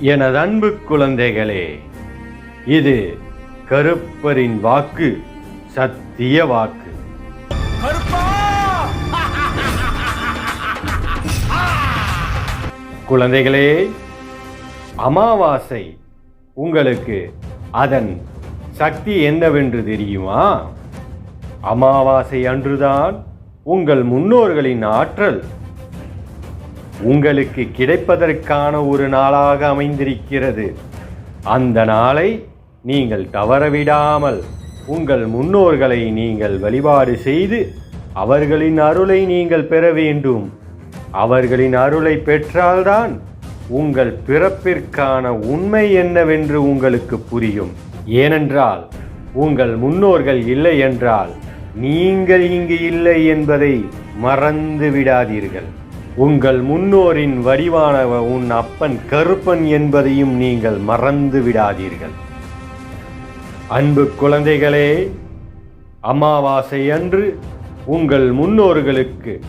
எனது அன்பு குழந்தைகளே இது கருப்பரின் வாக்கு சத்திய வாக்கு. குழந்தைகளே அமாவாசை உங்களுக்கு அதன் சக்தி என்னவென்று தெரியுமா? அமாவாசை அன்றுதான் உங்கள் முன்னோர்களின் ஆற்றல். உங்களுக்கு கிடைப்பதற்கான ஒரு நாளாக அமைந்திருக்கிறது. அந்த நாளை நீங்கள் தவறவிடாமல் உங்கள் முன்னோர்களை நீங்கள் வழிபாடு செய்து அவர்களின் அருளை நீங்கள் பெற வேண்டும். அவர்களின் அருளை பெற்றால்தான் உங்கள் பிறப்பிற்கான உண்மை என்னவென்று உங்களுக்கு புரியும். ஏனென்றால் உங்கள் முன்னோர்கள் இல்லை என்றால் நீங்கள் இங்கு இல்லை என்பதை மறந்து விடாதீர்கள். உங்கள் முன்னோரின் வடிவான உன் அப்பன் கருப்பன் என்பதையும் நீங்கள் மறந்து விடாதீர்கள். அன்பு குழந்தைகளே அமாவாசை அன்று உங்கள் முன்னோர்களுக்கு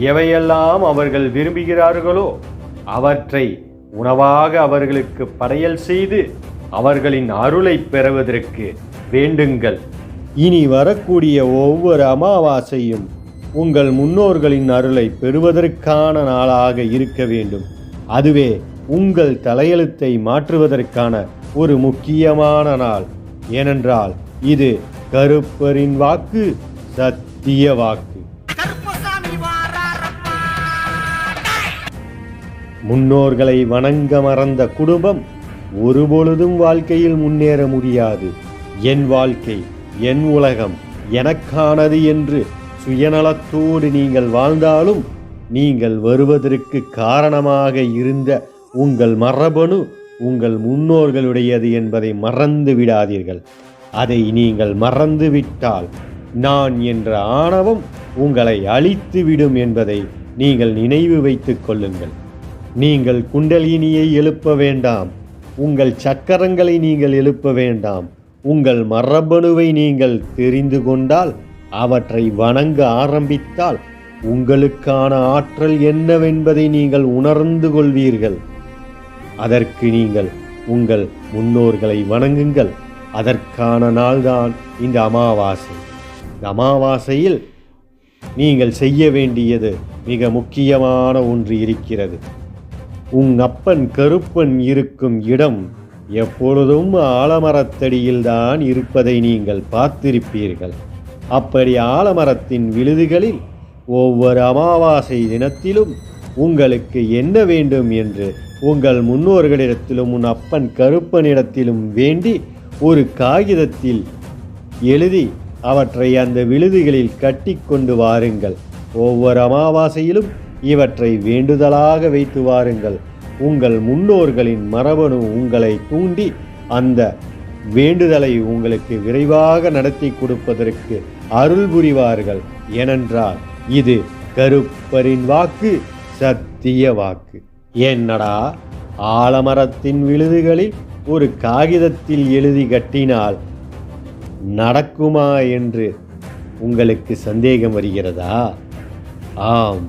எவையெல்லாம் அவர்கள் விரும்புகிறார்களோ அவற்றை உணவாக அவர்களுக்கு படையல் செய்து அவர்களின் அருளை பெறுவதற்கு வேண்டுங்கள். இனி வரக்கூடிய ஒவ்வொரு அமாவாசையும் உங்கள் முன்னோர்களின் அருளை பெறுவதற்கான நாளாக இருக்க வேண்டும். அதுவே உங்கள் தலையெழுத்தை மாற்றுவதற்கான ஒரு முக்கியமான நாள். ஏனென்றால் இது கருப்பரின் வாக்கு சத்திய வாக்கு. முன்னோர்களை வணங்க மறந்த குடும்பம் ஒருபொழுதும் வாழ்க்கையில் முன்னேற முடியாது. என் வாழ்க்கை என் உலகம் எனக்கானது என்று சுயநலத்தோடு நீங்கள் வாழ்ந்தாலும் நீங்கள் வருவதற்கு காரணமாக இருந்த உங்கள் மரபணு உங்கள் முன்னோர்களுடையது என்பதை மறந்து விடாதீர்கள். அதை நீங்கள் மறந்து விட்டால் நான் என்ற ஆணவம் உங்களை அழித்துவிடும் என்பதை நீங்கள் நினைவு வைத்து கொள்ளுங்கள். நீங்கள் குண்டலினியை எழுப்ப வேண்டாம். உங்கள் சக்கரங்களை நீங்கள் எழுப்ப வேண்டாம். உங்கள் மரபணுவை நீங்கள் தெரிந்து கொண்டால் அவற்றை வணங்க ஆரம்பித்தால் உங்களுக்கான ஆற்றல் என்னவென்பதை நீங்கள் உணர்ந்து கொள்வீர்கள். அதற்கு நீங்கள் உங்கள் முன்னோர்களை வணங்குங்கள். அதற்கான நாள்தான் இந்த அமாவாசை. இந்த அமாவாசையில் நீங்கள் செய்ய வேண்டியது மிக முக்கியமான ஒன்று இருக்கிறது. உங் அப்பன் கருப்பன் இருக்கும் இடம் எப்பொழுதும் ஆலமரத்தடியில்தான் இருப்பதை நீங்கள் பார்த்திருப்பீர்கள். அப்படி ஆலமரத்தின் விழுதுகளில் ஒவ்வொரு அமாவாசை தினத்திலும் உங்களுக்கு என்ன வேண்டும் என்று உங்கள் முன்னோர்களிடத்திலும் உன் அப்பன் கருப்பனிடத்திலும் வேண்டி ஒரு காகிதத்தில் எழுதி அவற்றை அந்த விழுதுகளில் கட்டி கொண்டு வாருங்கள். ஒவ்வொரு அமாவாசையிலும் இவற்றை வேண்டுதலாக வைத்து வாருங்கள். உங்கள் முன்னோர்களின் மரபணு உங்களை தூண்டி அந்த வேண்டுதலை உங்களுக்கு விரைவாக நடத்தி கொடுப்பதற்கு அருள் புரிவார்கள் ஏனென்றால் இது கருப்பரின் வாக்கு சத்திய வாக்கு. என்னடா? ஆலமரத்தின் விழுதுகளில் ஒரு காகிதத்தில் எழுதி கட்டினால் நடக்குமா என்று உங்களுக்கு சந்தேகம் வருகிறதா? ஆம்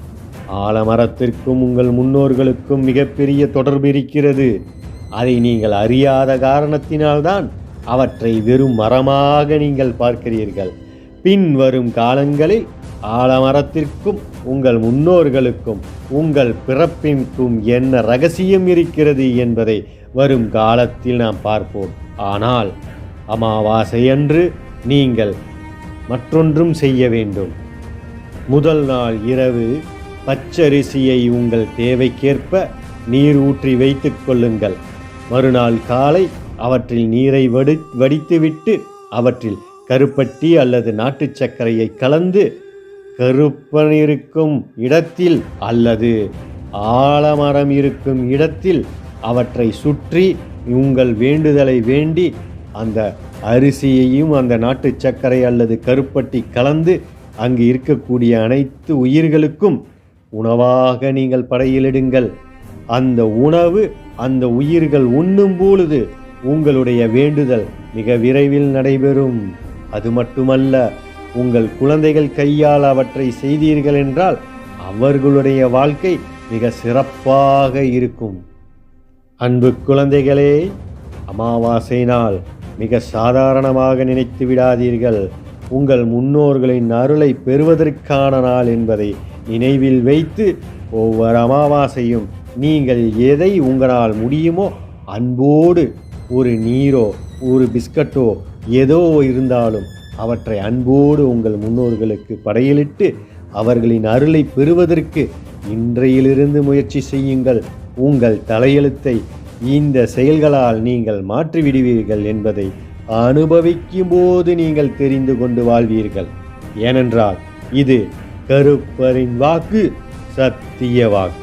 ஆலமரத்திற்கும் உங்கள் முன்னோர்களுக்கும் மிகப்பெரிய தொடர்பு இருக்கிறது. அதை நீங்கள் அறியாத காரணத்தினால்தான் அவற்றை வெறும் மரமாக நீங்கள் பார்க்கிறீர்கள். பின் வரும் காலங்களில் ஆலமரத்திற்கும் உங்கள் முன்னோர்களுக்கும் உங்கள் பிறப்பிற்கும் என்ன ரகசியம் இருக்கிறது என்பதை வரும் காலத்தில் நாம் பார்ப்போம். ஆனால் அமாவாசையன்று நீங்கள் மற்றொன்றும் செய்ய வேண்டும். முதல் நாள் இரவு பச்சரிசியை உங்கள் தேவைக்கேற்ப நீர் ஊற்றி வைத்துக் கொள்ளுங்கள். மறுநாள் காலை அவற்றில் நீரை வடி வடித்துவிட்டு அவற்றில் கருப்பட்டி அல்லது நாட்டுச் சர்க்கரையை கலந்து கருப்பன் இருக்கும் இடத்தில் அல்லது ஆலமரம் இருக்கும் இடத்தில் அவற்றை சுற்றி உங்கள் வேண்டுதலை வேண்டி அந்த அரிசியையும் அந்த நாட்டுச் சர்க்கரை அல்லது கருப்பட்டி கலந்து அங்கு இருக்கக்கூடிய அனைத்து உயிர்களுக்கும் உணவாக நீங்கள் படையிலிடுங்கள் அந்த உணவு அந்த உயிர்கள் உண்ணும் பொழுது உங்களுடைய வேண்டுதல் மிக விரைவில் நடைபெறும். அது மட்டுமல்ல உங்கள் குழந்தைகள் கையால் அவற்றை செய்தீர்கள் என்றால் அவர்களுடைய வாழ்க்கை மிக சிறப்பாக இருக்கும். அன்பு குழந்தைகளே அமாவாசை நாள் மிக சாதாரணமாக நினைத்து விடாதீர்கள். உங்கள் முன்னோர்களின் அருளை பெறுவதற்கான நாள் என்பதை நினைவில் வைத்து ஒவ்வொரு அமாவாசையும் நீங்கள் எதை உங்களால் முடியுமோ அன்போடு ஒரு நீரோ ஒரு பிஸ்கட்டோ ஏதோ இருந்தாலும் அவற்றை அன்போடு உங்கள் முன்னோர்களுக்கு படையலிட்டு அவர்களின் அருளை பெறுவதற்கு இன்றையிலிருந்து முயற்சி செய்யுங்கள். உங்கள் தலையெழுத்தை இந்த செயல்களால் நீங்கள் மாற்றிவிடுவீர்கள் என்பதை அனுபவிக்கும் போது நீங்கள் தெரிந்து கொண்டு வாழ்வீர்கள். ஏனென்றால் இது கருப்பரின் வாக்கு சத்திய வாக்கு.